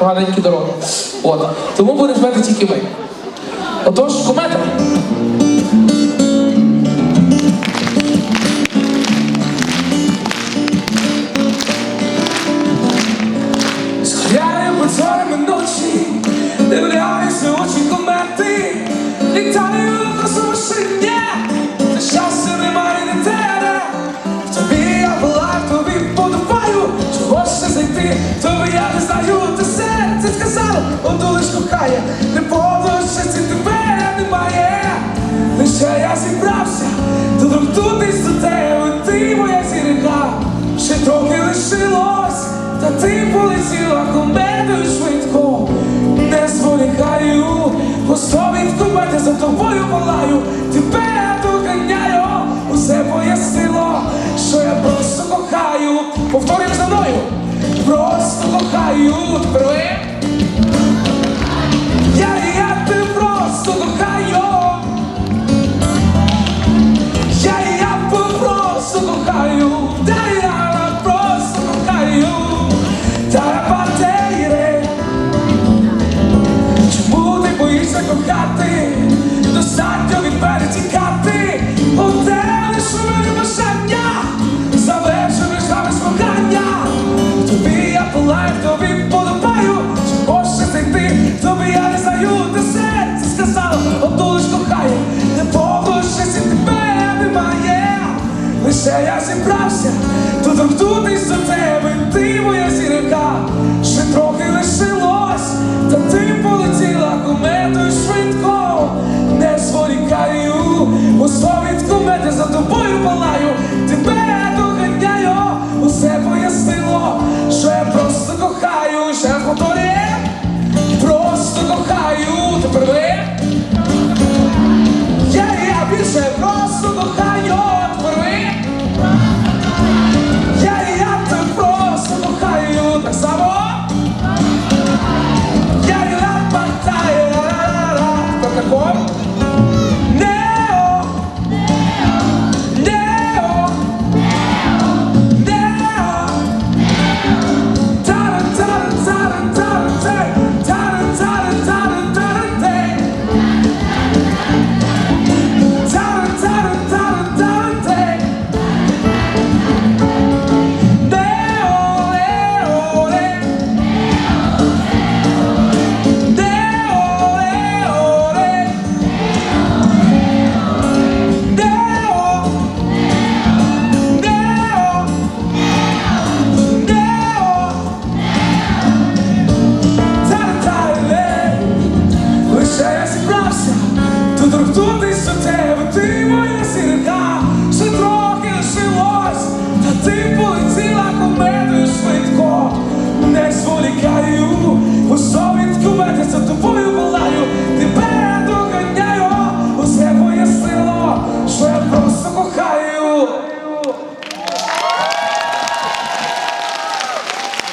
поганенькі дороги. От. Тому будемо жити тільки ми. Отож, комета. Лише я зібрався, то туди до тебе, ти моя зірка, ще трохи лишилось. Та ти полетіла комедою швидко, не зволікаю, Господь комети за тобою волаю, тебе доганяю, усе пояснило, що я просто кохаю. Повторюй за мною, просто кохаю тебе. Я, можеш тобі я не знаю, де серце сказав одну лиш кохає, не побушись і тебе немає. Лише я зібрався, то тут із за тебе, Deep